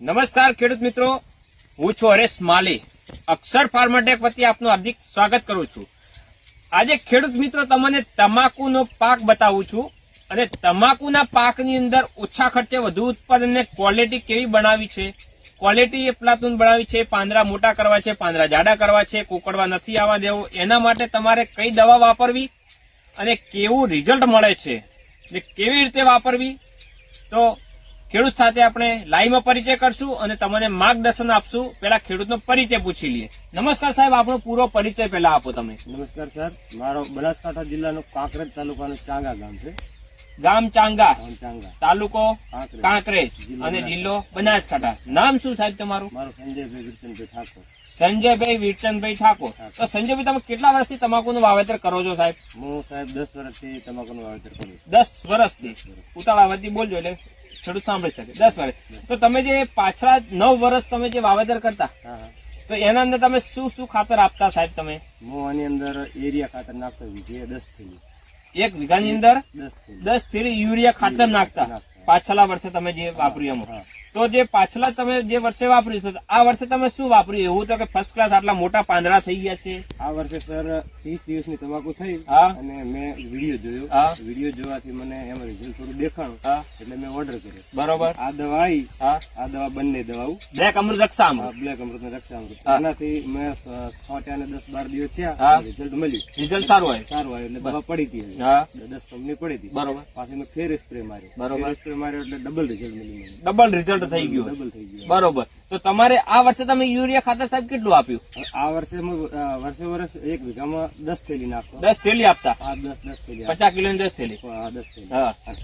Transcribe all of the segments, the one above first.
નમસ્કાર, ખેડૂત મિત્રો. હું છું હરેશ માલી, અક્ષર ફાર્માટેક વતી આપનું હાર્દિક સ્વાગત કરું છું. આજે ખેડૂત મિત્રો, તમને તમાકુનો પાક બતાવું છું અને તમાકુના પાકની અંદર ઓછા ખર્ચે વધુ ઉત્પાદનને ક્વોલિટી કેવી બનાવી છે? ક્વોલિટી એ પ્લાતુન બનાવી છે પાંદડા મોટા કરવા છે પાંદડા જાડા કરવા છે, કોકડવા નથી આવવા દેવું. એના માટે તમારે કઈ દવા વાપરવી અને કેવું રિઝલ્ટ મળે છે? કેવી રીતે વાપરવી? તો ખેડૂત સાથે આપણે લાઈવમાં પરિચય કરશું અને તમને માર્ગદર્શન આપશું. પેલા ખેડૂતનો પરિચય પૂછી લઈએ. નમસ્કાર સાહેબ આપણો પૂરો પરિચય પેલા આપો તમે નમસ્કાર સર. મારો બનાસકાંઠા જિલ્લાનો કાંકરેજ તાલુકાનું ચાંગા ગામ છે. ગામ ચાંગા. ચાંગા. તાલુકો કાંકરેજ. અને જિલ્લો બનાસકાંઠા. નામ શું સાહેબ તમારું? મારો સંજયભાઈ વિરચંદભાઈ ઠાકોર. સંજયભાઈ વિરચંદભાઈ ઠાકોર. તો સંજયભાઈ તમે કેટલા વર્ષથી તમાકુનું વાવેતર કરો છો સાહેબ? હું સાહેબ દસ વર્ષથી તમાકુનું વાવેતર કરું છું. દસ વર્ષથી? ઉતાળાવતી બોલજો એટલે. ખેડૂત સાંભળી શકે દસ વર્ષ તો તમે જે પાછલા નવ વર્ષ તમે જે વાવેતર કરતા તો એના અંદર તમે શું શું ખાતર આપતા સાહેબ તમે? હું આની અંદર એરિયા ખાતર નાખતો જે દસથી એક વીઘાની અંદર દસથી યુરિયા ખાતર નાખતા. પાછલા વર્ષે તમે જે વાપર્યું એમાં. તો જે પાછલા તમે જે વર્ષે વાપર્યું છે આ વર્ષે તમે શું વાપર્યું? એવું તો કે ફર્સ્ટ ક્લાસ આટલા મોટા પાંદડા થઈ ગયા છે. આ વર્ષે સર ત્રીસ દિવસની તમાકુ થઈ અને મેં વીડિયો જોયો. વીડિયો જોવાથી મને એમાં રિઝલ્ટ થોડું દેખાણું. એટલે મેં ઓર્ડર કર્યો. બરોબર. આ દવા આવી હા. આ દવા બંને દવાઓ. બ્લેક અમૃત રક્ષા બ્લેક અમૃત ને રક્ષા અમૃત એનાથી મેં છ અને દસ બાર દિવસ થયા. રિઝલ્ટ મળ્યું. રિઝલ્ટ સારું હોય સારું આવ્યું એટલે દવા પડી હતી દસ કંપની પડી હતી. બરોબર. પાછી મેં ફેર સ્પ્રે માર્યો. બરોબર. સ્પ્રે માર્યો એટલે ડબલ રિઝલ્ટ મળ્યું ડબલ રિઝલ્ટ થઈ ગયું બરોબર. તો તમારે આ વર્ષે તમે યુરિયા ખાતર સાહેબ કેટલું આપ્યું? આ વર્ષે વર્ષે વર્ષ એક વીઘામાં દસ થેલી નાખો દસ થેલી આપતા? દસ દસ થેલી પચાસ કિલો દસ થેલી? આ દસ થેલી.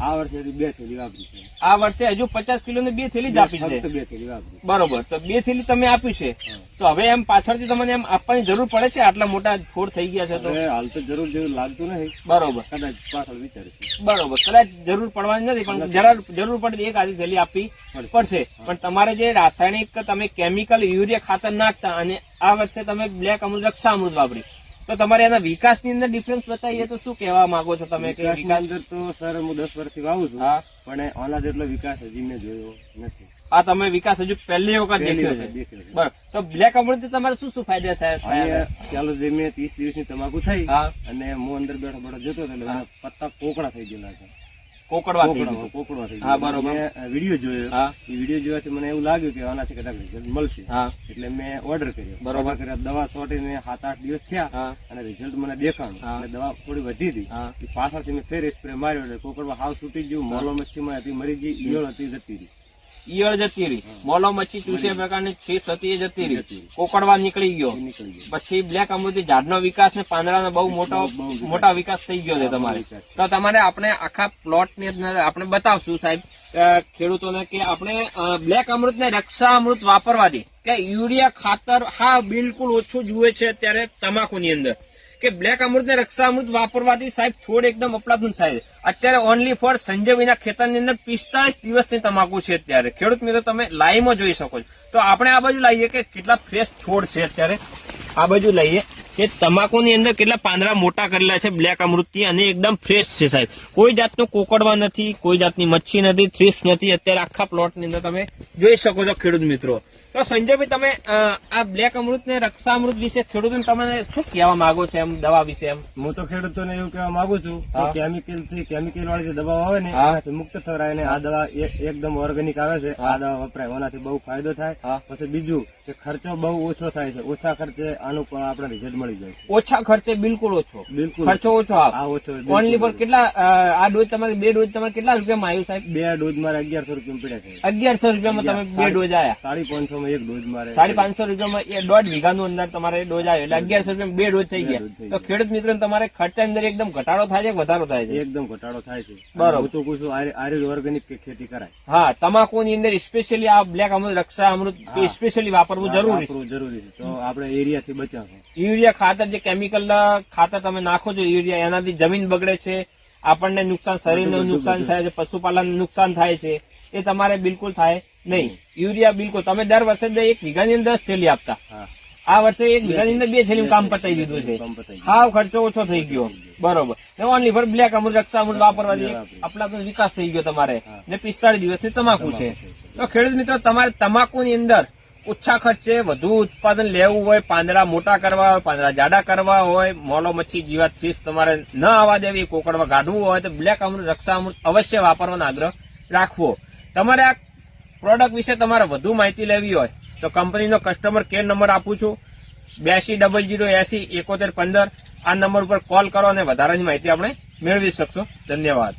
આ વર્ષે બે થેલી વાપરી છે. આ વર્ષે હજુ પચાસ કિલો ની બે થેલી જ આપી છે? બે થેલી બરોબર. તો બે થેલી તમે આપી છે. તો હવે એમ પાછળથી તમને એમ આપવાની જરૂર પડે છે? આટલા મોટા છોડ થઈ ગયા છે તો? હાલ તો જરૂર જેવું લાગતું નહીં બરોબર. કદાચ પાછળ વિચારીશું. બરોબર. કદાચ જરૂર પડવાની નથી પણ જરા જરૂર પડે એક આધી થેલી આપવી પડશે. પણ તમારે જે રાસાયણિક તમે કેમિકલ યુરિયા ખાતર નાખતા અને આ વર્ષે તમે બ્લેક અમૃત રક્ષા અમૃત વાપરી. તો તમારે એના વિકાસની અંદર ડિફરન્સ બતાવીએ તો શું કહેવા માંગો છો તમે કે વિકાસ? અંદર તો સર હું દસ વર્ષથી વાવું છું હા. પણ ઓલા જેટલો વિકાસ હજી મેં જોયો નથી. આ તમે વિકાસ હજુ પહેલી વખત દેખ્યો છે. બરાબર. તો બ્લેક અમૃત તમારે શું શું ફાયદા સાહેબ ચાલો જે મેં ત્રીસ દિવસની તમાકુ થઈ અને હું અંદર બેઠો બેઠો જતો એટલે પત્તા કોકડા થઈ ગયેલા છે. કોકડવા થઈ હા, બરોબર. વીડિયો જોયો. હા. એ વીડિયો જોવાથી મને એવું લાગ્યું કે આનાથી કદાચ રિઝલ્ટ મળશે. હા. એટલે મેં ઓર્ડર કર્યો. બરોબર. કર્યા દવા છોટીને સાત આઠ દિવસ થયા હા. અને રિઝલ્ટ મને દેખાણું. હા. દવા થોડી વધી હતી. પાછળથી મેં ફેર સ્પ્રે માર્યો એટલે કોકડવા હાવ છૂટી ગયું. મોલો મચ્છીમાં હતી મરી ગઈ ઈયળ હતી જતી રહી. ઈયળ જતી રહી. મોલો મચ્છી ચૂસે પ્રકારની ચીપ્સ થતી જતી રહી. કોકડવા નીકળી ગયો. પછી બ્લેક અમૃતિ ઝાડનો વિકાસ ને પાંદડાનો બહુ મોટો. મોટા વિકાસ થઈ ગયો છે તમારે. તો તમારે આપણે આખા પ્લોટની અંદર આપણે બતાવશું સાહેબ ખેડૂતોને કે આપણે બ્લેક અમૃત ને રક્ષા અમૃત વાપરવાથી કે યુરિયા ખાતર હા બિલકુલ ઓછું જુએ છે અત્યારે તમાકુની અંદર. કે બ્લેક અમૃત ને રક્ષા અમૃત વાપરવાથી સાહેબ છોડ એકદમ અપલાદુન થાય છે. અત્યારે ઓનલી ફોર સંજયવીના ખેતરની અંદર પિસ્તાળીસ દિવસની તમાકુ છે અત્યારે. ખેડૂત મિત્રો, તમે લાઈવમાં જોઈ શકો છો. તો આપણે આ બાજુ લાવીએ કે કેટલા ફ્રેશ છોડ છે અત્યારે. આ બાજુ લઈએ. કે તમાકુની અંદર કેટલા પાંદડા મોટા કરેલા છે બ્લેક અમૃતથી અને એકદમ ફ્રેશ છે સાહેબ. કોઈ જાતનું કોકડવા નથી કોઈ જાતની મચ્છી નથી થ્રીસ નથી. અત્યારે આખા પ્લોટની અંદર તમે જોઈ શકો છો ખેડૂત મિત્રો. તો સંજયભાઈ તમે આ બ્લેક અમૃત ને રક્ષા અમૃત વિશે ખેડૂતોને તમે શું કહેવા માંગો છો એમ દવા વિશે એમ? હું તો ખેડૂતોને એવું કહેવા માંગુ છું. કેમિકલથી કેમિકલ વાળી જે દવાઓ આવે ને. મુક્ત થરાય ને આ દવા એકદમ ઓર્ગેનિક આવે છે. આ દવા વપરાય. એનાથી બહુ ફાયદો થાય. પછી બીજું કે ખર્ચો બહુ ઓછો થાય છે. ઓછા ખર્ચે આનું પણ આપણે રિઝલ્ટ મળી જાય ઓછા ખર્ચે બિલકુલ ઓછો. બિલકુલ ખર્ચો ઓછો. આ ઓછો ઓનલી પર કેટલા આ ડોઝ તમારે બે ડોઝ તમારે કેટલા રૂપિયામાં આવ્યું સાહેબ? બે ડોઝ મારે અગિયારસો રૂપિયા પડ્યા છે. અગિયારસો રૂપિયામાં તમે બે ડોઝ આયા. સાડી પાંચસો માં એક ડોઝ મારે સાડી પાંચસો રૂપિયામાં એ દોઢ વીઘાનું અંદર તમારે ડોઝ આવ્યો. એટલે અગિયારસો રૂપિયા બે ડોઝ થઈ ગયા. તો ખેડૂત મિત્રો તમારે ખર્ચા અંદર એકદમ ઘટાડો થાય છે વધારો થાય છે. એકદમ ઘટાડો થાય છે. બરોબર. હું તો કહું છું આરે આરે ઓર્ગેનિક ખેતી કરાય. હા તમાકુની અંદર સ્પેશિયલી આ બ્લેક અમૃત રક્ષા અમૃત સ્પેશિયલી વાપરવું જરૂરી જરૂરી છે. તો આપણે એરિયાથી બચાવશું યુરિયા ખાતર જે કેમિકલ ખાતર તમે નાખો છો યુરિયા એનાથી જમીન બગડે છે આપણને નુકસાન શરીરને નુકસાન થાય છે પશુપાલન નુકસાન થાય છે એ તમારે બિલકુલ થાય નહીં. યુરિયા બિલકુલ તમે દર વર્ષે એક વીઘાની અંદર દસ થેલી આપતા. આ વર્ષે એક વીઘાની અંદર બે થેલી કામ પતાવી દીધું છે. હાવ ખર્ચો ઓછો થઈ ગયો. બરોબર. Only four black Amrut Raksha Amrut વાપરવા દે આપણા વિકાસ થઈ ગયો તમારે. ને પિસ્તાળીસ દિવસની તમાકુ છે. તો ખેડૂત મિત્રો તમારે તમાકુની અંદર ઓછા ખર્ચે વધુ ઉત્પાદન લેવું હોય, પાંદડા મોટા કરવા હોય, પાંદડા જાડા કરવા હોય, મોલો મચ્છી જીવાત ફીસ તમારે ન આવવા દેવી કોકડવા કાઢવું હોય, તો બ્લેક અમૃત, રક્ષા અમૃત અવશ્ય વાપરવાનો આગ્રહ રાખવો. તમારે આ પ્રોડક્ટ વિશે તમારે વધુ માહિતી લેવી હોય, તો કંપનીનો કસ્ટમર કેર નંબર આપું છું. બ્યાસી ડબલ જીરો એસી એકોતેર પંદર. આ નંબર ઉપર કોલ કરો અને વધારાની માહિતી આપણે મેળવી શકશો. ધન્યવાદ.